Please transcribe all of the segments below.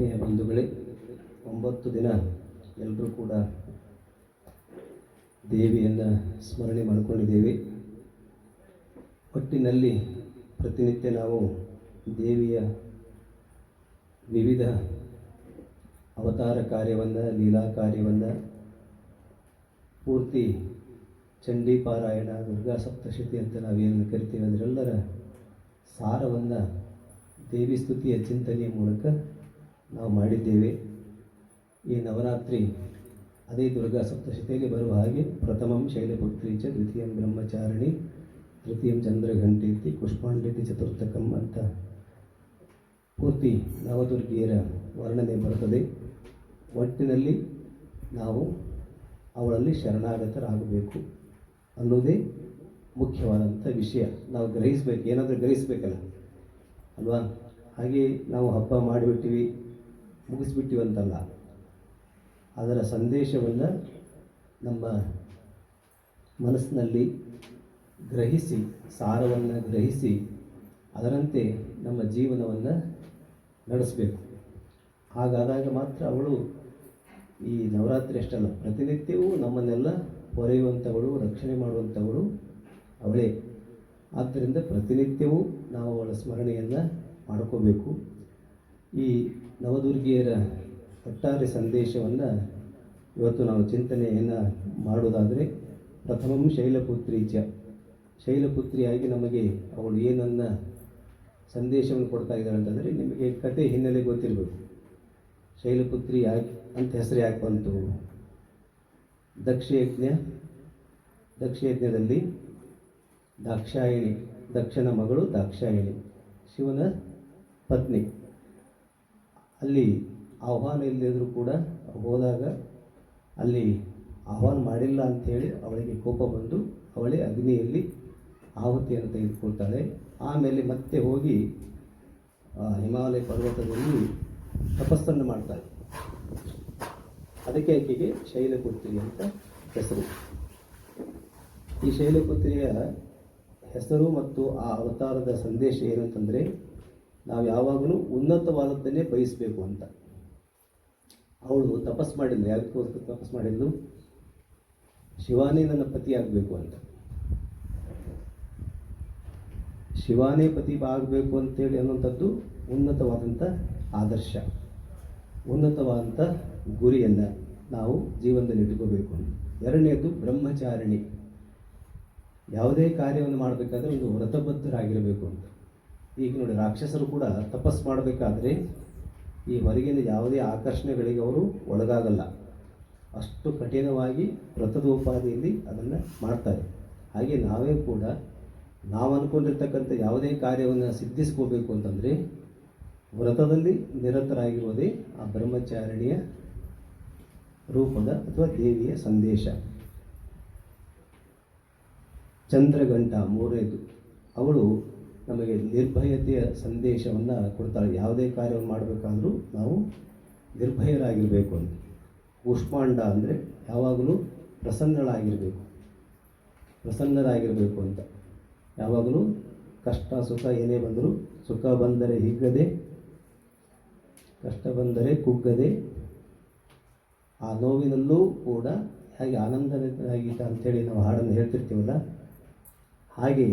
ಆತ್ಮೀಯ ಬಂಧುಗಳೇ, ಒಂಬತ್ತು ದಿನ ಎಲ್ಲರೂ ಕೂಡ ದೇವಿಯನ್ನು ಸ್ಮರಣೆ ಮಾಡಿಕೊಂಡಿದ್ದೇವೆ. ಒಟ್ಟಿನಲ್ಲಿ ಪ್ರತಿನಿತ್ಯ ನಾವು ದೇವಿಯ ವಿವಿಧ ಅವತಾರ ಕಾರ್ಯವನ್ನು, ಲೀಲಾ ಕಾರ್ಯವನ್ನು, ಪೂರ್ತಿ ಚಂಡಿ ಪಾರಾಯಣ, ದುರ್ಗಾ ಸಪ್ತಶತಿ ಅಂತ ನಾವೇನು ಕರಿತೀವಿ ಅದರೆಲ್ಲರ ಸಾರವನ್ನು ದೇವಿ ಸ್ತುತಿಯ ಚಿಂತನೆಯ ಮೂಲಕ ನಾವು ಮಾಡಿದ್ದೇವೆ. ಈ ನವರಾತ್ರಿ ಅದೇ ದುರ್ಗಾ ಸಪ್ತಶತಿಯಲ್ಲಿ ಬರುವ ಹಾಗೆ ಪ್ರಥಮಂ ಶೈಲಪುತ್ರಿ ಚ ದ್ವಿತೀಯಂ ಬ್ರಹ್ಮಚಾರಿಣಿ, ತೃತೀಯಂ ಚಂದ್ರಘಂಟೇತಿ, ಪುಷ್ಪಾಂಡೇತಿ ಚತುರ್ಥಕಂ ಅಂತ ಪೂರ್ತಿ ನವದುರ್ಗಿಯರ ವರ್ಣನೆ ಬರುತ್ತದೆ. ಒಟ್ಟಿನಲ್ಲಿ ನಾವು ಅವಳಲ್ಲಿ ಶರಣಾಗತರಾಗಬೇಕು ಅನ್ನೋದೇ ಮುಖ್ಯವಾದಂಥ ವಿಷಯ. ನಾವು ಗ್ರಹಿಸಬೇಕು, ಏನಾದರೂ ಗ್ರಹಿಸಬೇಕಲ್ಲ? ಅಲ್ವಾ? ಹಾಗೆ ನಾವು ಹಬ್ಬ ಮಾಡಿಬಿಟ್ಟಿವಿ. ಮುಗಿಸ್ಬಿಟ್ಟಿವಿ ಅಂತಲ್ಲ ಅದರ ಸಂದೇಶವನ್ನು ನಮ್ಮ ಮನಸ್ಸಿನಲ್ಲಿ ಗ್ರಹಿಸಿ, ಸಾರವನ್ನು ಗ್ರಹಿಸಿ, ಅದರಂತೆ ನಮ್ಮ ಜೀವನವನ್ನು ನಡೆಸಬೇಕು. ಹಾಗಾದಾಗ ಮಾತ್ರ ಅವಳು ಈ ನವರಾತ್ರಿ ಅಷ್ಟಲ್ಲ, ಪ್ರತಿನಿತ್ಯವೂ ನಮ್ಮನ್ನೆಲ್ಲ ಹೊರೆಯುವಂಥವಳು ರಕ್ಷಣೆ ಮಾಡುವಂಥವಳು ಅವಳೇ. ಆದ್ದರಿಂದ ಪ್ರತಿನಿತ್ಯವೂ ನಾವು ಅವಳ ಸ್ಮರಣೆಯನ್ನು ಮಾಡ್ಕೋಬೇಕು. ಈ ನವದುರ್ಗಿಯರ ಒಟ್ಟಾರೆ ಸಂದೇಶವನ್ನು ಇವತ್ತು ನಾವು ಚಿಂತನೆಯನ್ನು ಮಾಡೋದಾದರೆ ಪ್ರಥಮಂ ಶೈಲಪುತ್ರಿ ಚ ಶೈಲಪುತ್ರಿಯಾಗಿ ನಮಗೆ ಅವಳು ಏನನ್ನ ಸಂದೇಶವನ್ನು ಕೊಡ್ತಾ ಇದ್ದಾಳೆ ಅಂತಂದರೆ, ನಿಮಗೆ ಕತೆ ಹಿನ್ನೆಲೆ ಗೊತ್ತಿರಬೇಕು. ಶೈಲಪುತ್ರಿ ಯಾಕೆ ಅಂತ ಹೆಸರು ಯಾಕೆ ಬಂತು? ದಕ್ಷಯಜ್ಞ, ದಕ್ಷಯಜ್ಞದಲ್ಲಿ ದಾಕ್ಷಾಯಿಣಿ, ದಕ್ಷನ ಮಗಳು ದಾಕ್ಷಾಯಿಣಿ, ಶಿವನ ಪತ್ನಿ. ಅಲ್ಲಿ ಆಹ್ವಾನ ಇಲ್ಲದಿದ್ರೂ ಕೂಡ ಹೋದಾಗ ಅಲ್ಲಿ ಆಹ್ವಾನ ಮಾಡಿಲ್ಲ ಅಂಥೇಳಿ ಅವಳಿಗೆ ಕೋಪ ಬಂದು ಅವಳೇ ಅಗ್ನಿಯಲ್ಲಿ ಆಹುತಿಯನ್ನು ತೆಗೆದುಕೊಳ್ತಾಳೆ ಆಮೇಲೆ ಮತ್ತೆ ಹೋಗಿ ಹಿಮಾಲಯ ಪರ್ವತದಲ್ಲಿ ತಪಸ್ಸನ್ನು ಮಾಡ್ತಾಳೆ. ಅದಕ್ಕೆ ಆಕೆಗೆ ಶೈಲಪುತ್ರಿ ಅಂತ ಹೆಸರು. ಈ ಶೈಲಪುತ್ರಿಯ ಹೆಸರು ಮತ್ತು ಆ ಅವತಾರದ ಸಂದೇಶ ಏನು ಅಂತಂದರೆ ನಾವು ಯಾವಾಗಲೂ ಉನ್ನತವಾದದ್ದನ್ನೇ ಬಯಸಬೇಕು ಅಂತ. ಅವಳು ತಪಸ್ ಮಾಡಿದ್ಲು. ಯಾವತ್ತೋಸ್ಕರ ತಪಸ್ ಮಾಡಿದ್ಲು? ಶಿವಾನೇ ನನ್ನ ಪತಿ ಆಗಬೇಕು ಅಂತ. ಶಿವಾನೇ ಪತಿ ಆಗಬೇಕು ಅಂತೇಳಿ ಅನ್ನುವಂಥದ್ದು ಉನ್ನತವಾದಂಥ ಆದರ್ಶ, ಉನ್ನತವಾದಂಥ ಗುರಿಯನ್ನು ನಾವು ಜೀವನದಲ್ಲಿ ಇಟ್ಕೋಬೇಕು ಎರಡನೇದು ಬ್ರಹ್ಮಚಾರಿಣಿ. ಯಾವುದೇ ಕಾರ್ಯವನ್ನು ಮಾಡಬೇಕಾದ್ರೆ ಒಂದು ವ್ರತಬದ್ಧರಾಗಿರಬೇಕು ಅಂತ. ಈಗ ನೋಡಿ ರಾಕ್ಷಸರು ಕೂಡ ತಪಸ್ ಮಾಡಬೇಕಾದ್ರೆ ಈ ಹೊರಗಿನ ಯಾವುದೇ ಆಕರ್ಷಣೆಗಳಿಗೆ ಅವರು ಒಳಗಾಗಲ್ಲ. ಅಷ್ಟು ಕಠಿಣವಾಗಿ ವ್ರತದೋಪಾದಿಯಲ್ಲಿ ಅದನ್ನು ಮಾಡ್ತಾರೆ. ಹಾಗೆ ನಾವೇ ಕೂಡ ನಾವು ಅಂದ್ಕೊಂಡಿರ್ತಕ್ಕಂಥ ಯಾವುದೇ ಕಾರ್ಯವನ್ನು ಸಿದ್ಧಿಸ್ಕೋಬೇಕು ಅಂತಂದರೆ ವ್ರತದಲ್ಲಿ ನಿರತರಾಗಿರುವುದೇ ಆ ಬ್ರಹ್ಮಚಾರಣಿಯ ರೂಪದ ಅಥವಾ ದೇವಿಯ ಸಂದೇಶ. ಚಂದ್ರಗಂಟ ಮೂರನೇದು ಅವಳು ನಮಗೆ ನಿರ್ಭಯತೆಯ ಸಂದೇಶವನ್ನು ಕೊಡ್ತಾಳೆ ಯಾವುದೇ ಕಾರ್ಯವನ್ನು ಮಾಡಬೇಕಾದ್ರೂ ನಾವು ನಿರ್ಭಯರಾಗಿರಬೇಕು ಅಂತ. ಕೂಷ್ಮಾಂಡ ಅಂದರೆ ಯಾವಾಗಲೂ ಪ್ರಸನ್ನಳಾಗಿರಬೇಕು ಪ್ರಸನ್ನರಾಗಿರಬೇಕು ಅಂತ. ಯಾವಾಗಲೂ ಕಷ್ಟ, ಸುಖ ಏನೇ ಬಂದರೂ ಸುಖ ಬಂದರೆ ಹಿಗ್ಗದೆ, ಕಷ್ಟ ಬಂದರೆ ಕುಗ್ಗದೆ, ಆ ನೋವಿನಲ್ಲೂ ಕೂಡ ಹಾಗೆ ಆನಂದರಾಗಿದ್ದ ಅಂಥೇಳಿ ನಾವು ಹಾಡನ್ನು ಹೇಳ್ತಿರ್ತೀವಲ್ಲ, ಹಾಗೆ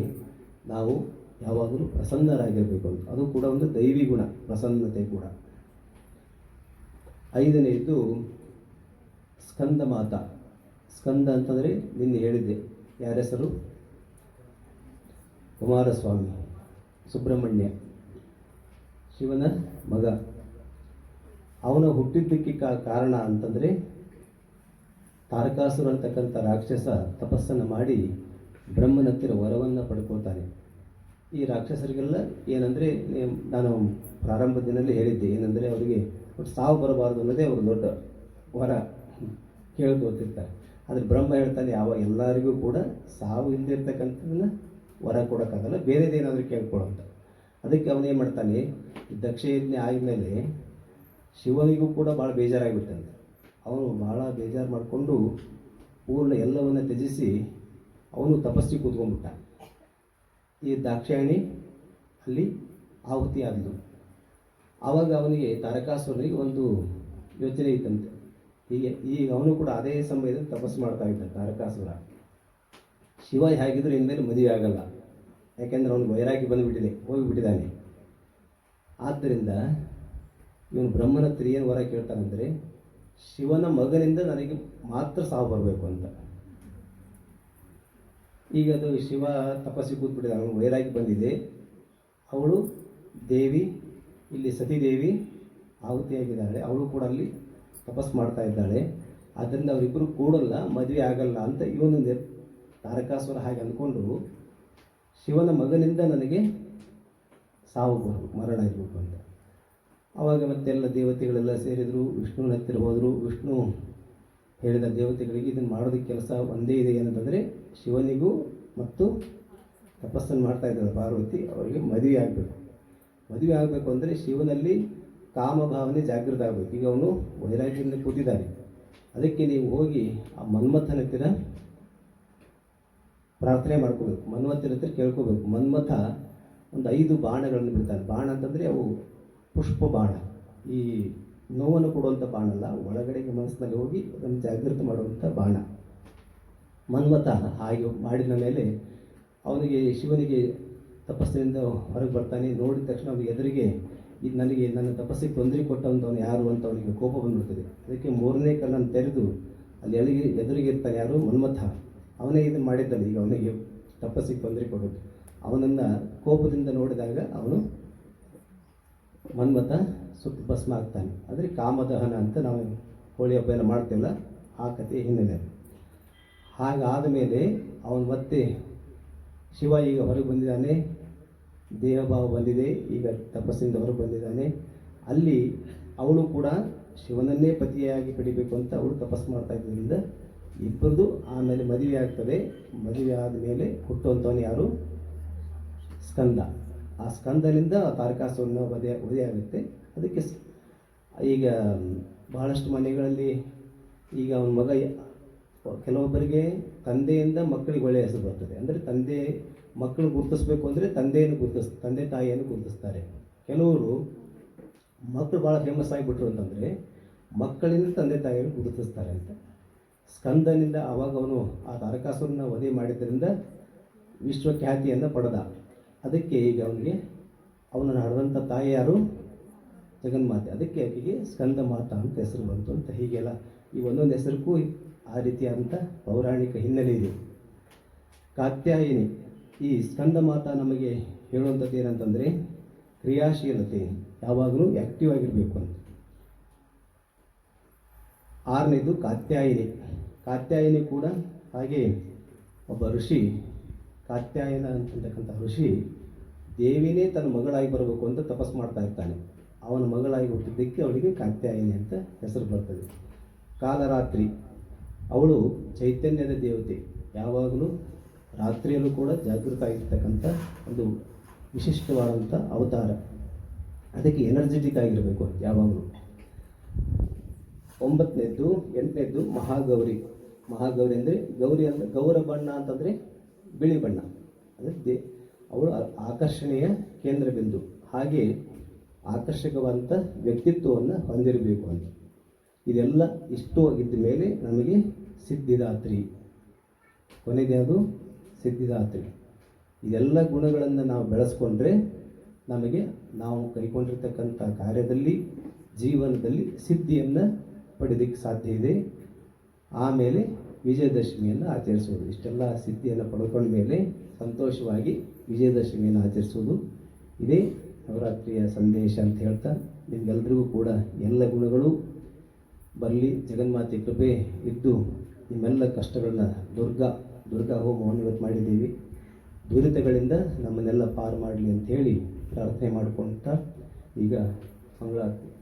ನಾವು ಯಾವಾಗಲೂ ಪ್ರಸನ್ನರಾಗಿರಬೇಕು ಅಂತ. ಅದು ಕೂಡ ಒಂದು ದೈವಿ ಗುಣ, ಪ್ರಸನ್ನತೆ ಕೂಡ. ಐದನೆಯದು ಸ್ಕಂದ ಮಾತ. ಸ್ಕಂದ ಅಂತಂದರೆ ನಿನ್ನೆ ಹೇಳಿದ್ದೆ, ಯಾರ ಹೆಸರು? ಕುಮಾರಸ್ವಾಮಿ, ಸುಬ್ರಹ್ಮಣ್ಯ. ಶಿವನ ಮಗ. ಅವನ ಹುಟ್ಟಿದ್ದಕ್ಕೆ ಕಾರಣ ಅಂತಂದರೆ ತಾರಕಾಸುರ ಅಂತಕ್ಕಂಥ ರಾಕ್ಷಸ ತಪಸ್ಸನ್ನು ಮಾಡಿ ಬ್ರಹ್ಮನ ಹತ್ತಿರ ವರವನ್ನು ಪಡ್ಕೊಳ್ತಾನೆ. ಈ ರಾಕ್ಷಸರಿಗೆಲ್ಲ ಏನಂದರೆ ನಾನು ಪ್ರಾರಂಭದಿನಲ್ಲಿ ಹೇಳಿದ್ದೆ, ಏನಂದರೆ ಅವರಿಗೆ ಸಾವು ಬರಬಾರದು ಅನ್ನೋದೇ ಅವರು ದೊಡ್ಡ ವರ ಕೇಳ್ಕೊತಿರ್ತಾರೆ ಆದರೆ ಬ್ರಹ್ಮ ಹೇಳ್ತಾನೆ, ಯಾವ ಎಲ್ಲರಿಗೂ ಕೂಡ ಸಾವು ಹಿಂದಿರ್ತಕ್ಕಂಥದ್ದನ್ನ ವರ ಕೊಡೋಕ್ಕಾಗಲ್ಲ ಬೇರೆದೇನಾದರೂ ಕೇಳ್ಕೊಳ್ಳೋಂಥ ಅದಕ್ಕೆ ಅವನೇನು ಮಾಡ್ತಾನೆ ದಕ್ಷಯಜ್ಞ ಆದಮೇಲೆ ಶಿವನಿಗೂ ಕೂಡ ಭಾಳ ಬೇಜಾರಾಗಿಬಿಟ್ಟಂತೆ. ಅವನು ಭಾಳ ಬೇಜಾರು ಮಾಡಿಕೊಂಡು ಪೂರ್ಣ ಎಲ್ಲವನ್ನು ತ್ಯಜಿಸಿ ಅವನು ತಪಸ್ಸಿಗೆ ಕೂತ್ಕೊಂಡ್ಬಿಟ್ಟ ಈ ದಾಕ್ಷಾಯಣಿ ಅಲ್ಲಿ ಆಹುತಿ ಆದಳು ಆವಾಗ ಅವನಿಗೆ ತಾರಕಾಸುರನಿಗೆ ಒಂದು ಯೋಚನೆ ಇತ್ತಂತೆ. ಹೀಗೆ, ಈಗ ಅವನು ಕೂಡ ಅದೇ ಸಮಯದಲ್ಲಿ ತಪಸ್ಸು ಮಾಡ್ತಾ ಇದ್ದ ತಾರಕಾಸುರ. ಶಿವ ಹೇಗಿದ್ರು ಇನ್ಮೇಲೆ ಮದುವೆ ಆಗಲ್ಲ. ಯಾಕೆಂದ್ರೆ ಅವನಿಗೆ ವೈರಾಗಿ ಬಂದುಬಿಟ್ಟಿದೆ, ಹೋಗಿಬಿಟ್ಟಿದ್ದಾನೆ. ಆದ್ದರಿಂದ ಇವನು ಬ್ರಹ್ಮನ ತ್ರಿಯನ್ನು ವರ ಕೇಳ್ತಾನಂದರೆ ಶಿವನ ಮಗನಿಂದ ನನಗೆ ಮಾತ್ರ ಸಾವು ಬರಬೇಕು ಅಂತ. ಈಗ ಅದು ಶಿವ ತಪಸ್ಸಿಗೆ ಕೂತ್ಬಿಟ್ಟಿದೆ ಅವನು ವೈರಾಗಿ ಬಂದಿದೆ. ಅವಳು ದೇವಿ, ಇಲ್ಲಿ ಸತೀದೇವಿ ಆಹುತಿಯಾಗಿದ್ದಾಳೆ. ಅವಳು ಕೂಡ ಅಲ್ಲಿ ತಪಸ್ ಮಾಡ್ತಾ ಇದ್ದಾಳೆ. ಆದ್ದರಿಂದ ಅವರಿಬ್ಬರು ಕೂಡಲ್ಲ, ಮದುವೆ ಆಗಲ್ಲ ಅಂತ ಇವನು ನಿರ್ ತಾರಕಾಸುರ ಹಾಗೆ ಅಂದ್ಕೊಂಡು ಶಿವನ ಮಗನಿಂದ ನನಗೆ ಸಾವು ಬರಬೇಕು ಮರಣ ಇರಬೇಕು ಅಂತ. ಆವಾಗ ಮತ್ತೆಲ್ಲ ದೇವತೆಗಳೆಲ್ಲ ಸೇರಿದರು ವಿಷ್ಣುವಿನ ಹತ್ತಿರ ಹೋದರು. ವಿಷ್ಣು ಹೇಳಿದ ದೇವತೆಗಳಿಗೆ ಇದನ್ನು ಮಾಡೋದಕ್ಕೆ ಕೆಲಸ ಒಂದೇ ಇದೆ ಏನಂತಂದರೆ ಶಿವನಿಗೂ ಮತ್ತು ತಪಸ್ಸನ್ನು ಮಾಡ್ತಾ ಇದ್ದಾರೆ ಪಾರ್ವತಿ, ಅವರಿಗೆ ಮದುವೆ ಆಗಬೇಕು. ಮದುವೆ ಆಗಬೇಕು ಅಂದರೆ ಶಿವನಲ್ಲಿ ಕಾಮಭಾವನೆ ಜಾಗೃತ ಆಗಬೇಕು. ಈಗ ಅವನು ವೈರಾಗ್ಯದಿಂದ ಕೂತಿದ್ದಾನೆ. ಅದಕ್ಕೆ ನೀವು ಹೋಗಿ ಆ ಮನ್ಮಥನ ಹತ್ತಿರ ಪ್ರಾರ್ಥನೆ ಮಾಡ್ಕೋಬೇಕು. ಮನ್ಮಥನ ಹತ್ತಿರ ಕೇಳ್ಕೋಬೇಕು. ಮನ್ಮಥ ಒಂದು ಐದು ಬಾಣಗಳನ್ನು ಬಿಡ್ತಾನೆ. ಬಾಣ ಅಂತಂದರೆ ಅವು ಪುಷ್ಪ ಬಾಣ. ಈ ನೋವನ್ನು ಕೊಡುವಂಥ ಬಾಣ ಅಲ್ಲ ಒಳಗಡೆಗೆ ಮನಸ್ಸಿನಲ್ಲಿ ಹೋಗಿ ಅದನ್ನು ಜಾಗೃತ ಮಾಡುವಂಥ ಬಾಣ. ಮನ್ಮಥ ಹಾಗೆ ಮಾಡಿದ ಮೇಲೆ ಅವನಿಗೆ ಶಿವನಿಗೆ ತಪಸ್ಸಿನಿಂದ ಹೊರಗೆ ಬರ್ತಾನೆ. ನೋಡಿದ ತಕ್ಷಣ ಅವನಿಗೆ ಎದುರಿಗೆ, ಇದು ನನಗೆ, ನನ್ನ ತಪಸ್ಸಿಗೆ ತೊಂದರೆ ಕೊಟ್ಟಂಥವನು ಯಾರು? ಅಂತ ಅವನಿಗೆ ಕೋಪ ಬಂದ್ಬಿಡ್ತದೆ. ಅದಕ್ಕೆ ಮೂರನೇ ಕಣ್ಣನ್ನು ತೆರೆದು ಅಲ್ಲಿ ಎಲ್ಲಿಗೆ ಎದುರಿಗೆ ಇರ್ತಾನೆ ಯಾರು? ಮನ್ಮಥ. ಅವನೇ ಇದನ್ನು ಮಾಡಿದ್ದಾನೆ. ಈಗ ಅವನಿಗೆ ತಪಸ್ಸಿಗೆ ತೊಂದರೆ ಕೊಡೋದು ಅವನನ್ನು ಕೋಪದಿಂದ ನೋಡಿದಾಗ ಅವನು ಮನ್ಮಥ ಸುಟ್ಟು ಭಸ್ಮ ಆಗ್ತಾನೆ. ಅಂದರೆ ಕಾಮದಹನ ಅಂತ ನಾವು ಹೋಳಿ ಹಬ್ಬ ಎಲ್ಲ ಮಾಡ್ತೇವಲ್ಲ, ಆ ಕಥೆ ಹಿನ್ನೆಲೆ ಹಾಗಾದ ಮೇಲೆ ಅವನು ಮತ್ತೆ ಶಿವ ಈಗ ಹೊರಗೆ ಬಂದಿದ್ದಾನೆ. ದೇಹಭಾವ ಬಂದಿದೆ. ಈಗ ತಪಸ್ಸಿಂದ ಹೊರಗೆ ಬಂದಿದ್ದಾನೆ. ಅಲ್ಲಿ ಅವಳು ಕೂಡ ಶಿವನನ್ನೇ ಪತಿಯಾಗಿ ಪಡಿಬೇಕು ಅಂತ ಅವಳು ತಪಸ್ಸು ಮಾಡ್ತಾ ಇದ್ದರಿಂದ ಇಬ್ಬರದು ಆಮೇಲೆ ಮದುವೆ ಆಗ್ತದೆ. ಮದುವೆ ಆದಮೇಲೆ ಹುಟ್ಟುವಂಥವನು ಯಾರು? ಸ್ಕಂದ. ಆ ಸ್ಕಂದನಿಂದ ತಾರಕಾಸುರನ ವಧೆ ಉದಯ ಆಗುತ್ತೆ. ಅದಕ್ಕೆ ಈಗ ಬಹಳಷ್ಟು ಮನೆಗಳಲ್ಲಿ ಈಗ ಅವನ ಮಗ ಕೆಲವೊಬ್ಬರಿಗೆ ತಂದೆಯಿಂದ ಮಕ್ಕಳಿಗೆ ಒಳ್ಳೆಯ ಹೆಸರು ಬರ್ತದೆ. ಅಂದರೆ ತಂದೆ ಮಕ್ಕಳು ಗುರುತಿಸ್ಬೇಕು ಅಂದರೆ ತಂದೆಯನ್ನು ಗುರುತಿಸ್, ತಂದೆ ತಾಯಿಯನ್ನು ಗುರುತಿಸ್ತಾರೆ. ಕೆಲವರು ಮಕ್ಕಳು ಭಾಳ ಫೇಮಸ್ ಆಗಿಬಿಟ್ರು ಅಂತಂದರೆ ಮಕ್ಕಳಿಂದ ತಂದೆ ತಾಯಿಯನ್ನು ಗುರುತಿಸ್ತಾರೆ ಅಂತ. ಸ್ಕಂದನಿಂದ ಆವಾಗ ಅವನು ಆ ತಾರಕಾಸುರನ ವಧೆ ಮಾಡಿದ್ದರಿಂದ ವಿಶ್ವಖ್ಯಾತಿಯನ್ನು ಪಡೆದ. ಅದಕ್ಕೆ ಈಗ ಅವನಿಗೆ ಅವನನ್ನು ಹಡೆದಂಥ ತಾಯಿ ಯಾರು? ಜಗನ್ಮಾತೆ. ಅದಕ್ಕೆ ಆಕೆಗೆ ಸ್ಕಂದ ಮಾತಾ ಅಂತ ಹೆಸರು ಬಂತು ಅಂತ ಹೀಗೆಲ್ಲ ಈ ಒಂದೊಂದು ಹೆಸರಿಗೂ ಆ ರೀತಿಯಾದಂಥ ಪೌರಾಣಿಕ ಹಿನ್ನೆಲೆ ಇದೆ. ಕಾತ್ಯಾಯಿನಿ, ಈ ಸ್ಕಂದ ಮಾತ ನಮಗೆ ಹೇಳುವಂಥದ್ದು ಏನಂತಂದರೆ ಕ್ರಿಯಾಶೀಲತೆ, ಯಾವಾಗಲೂ ಆ್ಯಕ್ಟಿವ್ ಆಗಿರಬೇಕು ಅಂತ. ಆರನೇದು ಕಾತ್ಯಾಯಿನಿ. ಕಾತ್ಯಾಯಿನಿ ಕೂಡ ಹಾಗೆ ಒಬ್ಬ ಋಷಿ, ಕಾತ್ಯಾಯನ ಅಂತಕ್ಕಂಥ ಋಷಿ ದೇವಿನೇ ತನ್ನ ಮಗಳಾಗಿ ಬರಬೇಕು ಅಂತ ತಪಸ್ಸು ಮಾಡ್ತಾ ಇರ್ತಾನೆ. ಅವನ ಮಗಳಾಗಿ ಹುಟ್ಟಿದ್ದಕ್ಕೆ ಅವಳಿಗೆ ಕಾತ್ಯಾಯಿನಿ ಅಂತ ಹೆಸರು ಬರ್ತದೆ. ಕಾಲರಾತ್ರಿ. ಅವಳು ಚೈತನ್ಯದ ದೇವತೆ. ಯಾವಾಗಲೂ ರಾತ್ರಿಯಲ್ಲೂ ಕೂಡ ಜಾಗೃತ ಆಗಿರ್ತಕ್ಕಂಥ ಒಂದು ವಿಶಿಷ್ಟವಾದಂಥ ಅವತಾರ. ಅದಕ್ಕೆ ಎನರ್ಜೆಟಿಕ್ ಆಗಿರಬೇಕು ಯಾವಾಗಲೂ. ಒಂಬತ್ತನೇದ್ದು ಎಂಟನೇದ್ದು ಮಹಾಗೌರಿ. ಮಹಾಗೌರಿ ಅಂದರೆ ಗೌರಿ ಅಂದರೆ ಗೌರ ಬಣ್ಣ ಅಂತಂದರೆ ಬಿಳಿ ಬಣ್ಣ. ಅಂದರೆ ದೇ, ಅವಳು ಆಕರ್ಷಣೆಯ ಕೇಂದ್ರ ಬಿಂದು. ಹಾಗೆ ಆಕರ್ಷಕವಾದಂಥ ವ್ಯಕ್ತಿತ್ವವನ್ನು ಹೊಂದಿರಬೇಕು ಅಂತ. ಇದೆಲ್ಲ ಇಷ್ಟು ಆಗಿದ್ದ ಮೇಲೆ ನಮಗೆ ಸಿದ್ಧಿದಾತ್ರಿ. ಅದು ಸಿದ್ಧಿದಾತ್ರಿ. ಇದೆಲ್ಲ ಗುಣಗಳನ್ನು ನಾವು ಬೆಳೆಸ್ಕೊಂಡ್ರೆ ನಮಗೆ ನಾವು ಕೈಗೊಂಡಿರ್ತಕ್ಕಂಥ ಕಾರ್ಯದಲ್ಲಿ, ಜೀವನದಲ್ಲಿ ಸಿದ್ಧಿಯನ್ನು ಪಡೆಯೋದಕ್ಕೆ ಸಾಧ್ಯ ಇದೆ. ಆಮೇಲೆ ವಿಜಯದಶಮಿಯನ್ನು ಆಚರಿಸುವುದು ಇಷ್ಟೆಲ್ಲ ಸಿದ್ಧಿಯನ್ನು ಪಡ್ಕೊಂಡ ಮೇಲೆ ಸಂತೋಷವಾಗಿ ವಿಜಯದಶಮಿಯನ್ನು ಆಚರಿಸುವುದು ಇದೇ ನವರಾತ್ರಿಯ ಸಂದೇಶ ಅಂತ ಹೇಳ್ತಾ ನಿಮಗೆಲ್ರಿಗೂ ಕೂಡ ಎಲ್ಲ ಗುಣಗಳು ಬರಲಿ ಜಗನ್ಮಾತೆ ಕೃಪೆ ಇದ್ದು ನಿಮ್ಮೆಲ್ಲ ಕಷ್ಟಗಳನ್ನ ದುರ್ಗಾ ದುರ್ಗಾ ಹೋಮವನ್ನು ಇವತ್ತು ಮಾಡಿದ್ದೀವಿ. ದುರಿತಗಳಿಂದ ನಮ್ಮನ್ನೆಲ್ಲ ಪಾರು ಮಾಡಲಿ ಅಂತ ಹೇಳಿ ಪ್ರಾರ್ಥನೆ ಮಾಡಿಕೊಳ್ತಾ ಈಗ ಮಂಗಳಾರತಿ.